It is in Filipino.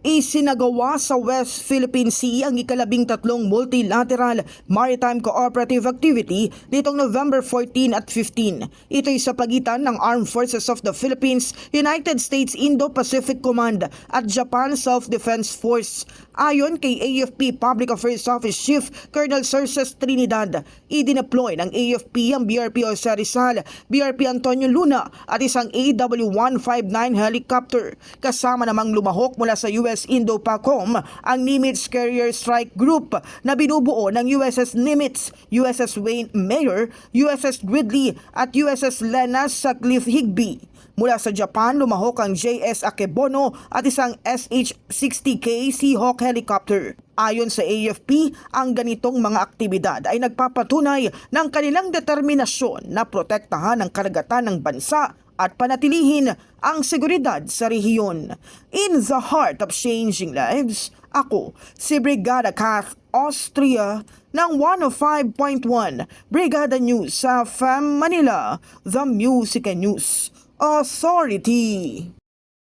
Isinagawa sa West Philippine Sea ang ikalabing tatlong multilateral maritime cooperative activity nitong November 14 at 15. Ito'y sa pagitan ng Armed Forces of the Philippines, United States Indo-Pacific Command at Japan Self-Defense Force. Ayon kay AFP Public Affairs Office Chief Colonel Cerces Trinidad, idineploy ng AFP ang BRP Jose Rizal, BRP Antonio Luna at isang AW-159 helicopter. Kasama namang lumahok mula sa US Indo-PACOM ang Nimitz Carrier Strike Group na binubuo ng USS Nimitz, USS Wayne Mayer, USS Gridley at USS Lenas sa Cliff Higby. Mula sa Japan, lumahok ang JS Akebono at isang SH-60K Seahawk helicopter. Ayon sa AFP, ang ganitong mga aktibidad ay nagpapatunay ng kanilang determinasyon na protektahan ang karagatan ng bansa at panatilihin ang seguridad sa rehiyon. In the heart of changing lives, ako si Brigada Kath Austria ng 105.1 Brigada News sa FAM Manila, The Music and News Authority.